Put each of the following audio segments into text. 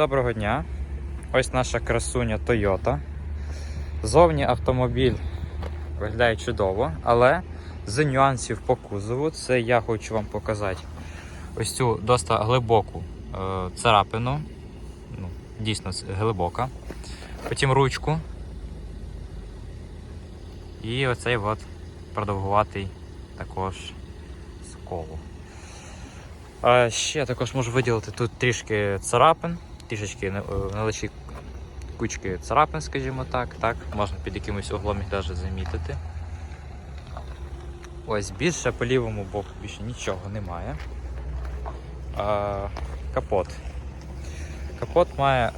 Доброго дня. Ось наша красуня Toyota. Зовні автомобіль виглядає чудово, але з нюансів по кузову це я хочу вам показати ось цю досить глибоку е, царапину. Ну, дійсно глибока. Потім ручку. І оцей от продовгуватий також сколу. А ще також можу виділити тут трішки царапин, трішечки е, невеличкі кучки царапин, скажімо так. так. Можна під якимось углом їх навіть замітити. Ось більше по лівому боку більше нічого немає. А, капот. Капот має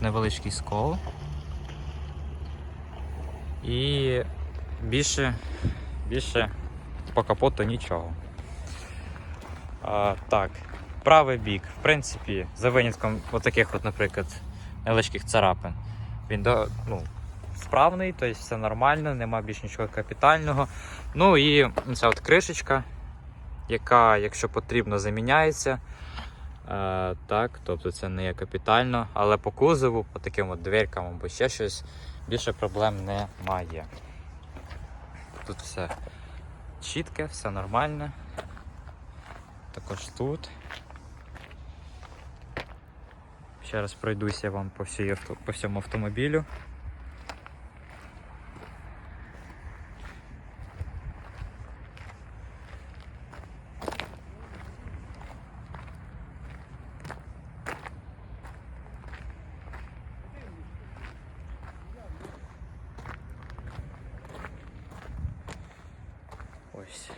невеличкий скол. І більше, більше по капоту нічого. А, так, правий бік, в принципі, за винятком от таких, от, наприклад, невеличких царапин. Він до, ну, справний, тобто все нормально, нема більш нічого капітального. Ну і ця от кришечка, яка, якщо потрібно, заміняється. Е, так, тобто це не є капітально, але по кузову, по таким от дверкам або ще щось, більше проблем немає. Тут все чітке, все нормально. Також тут. Сейчас раз я вам по, всій, по всьому автомобілю. Ось.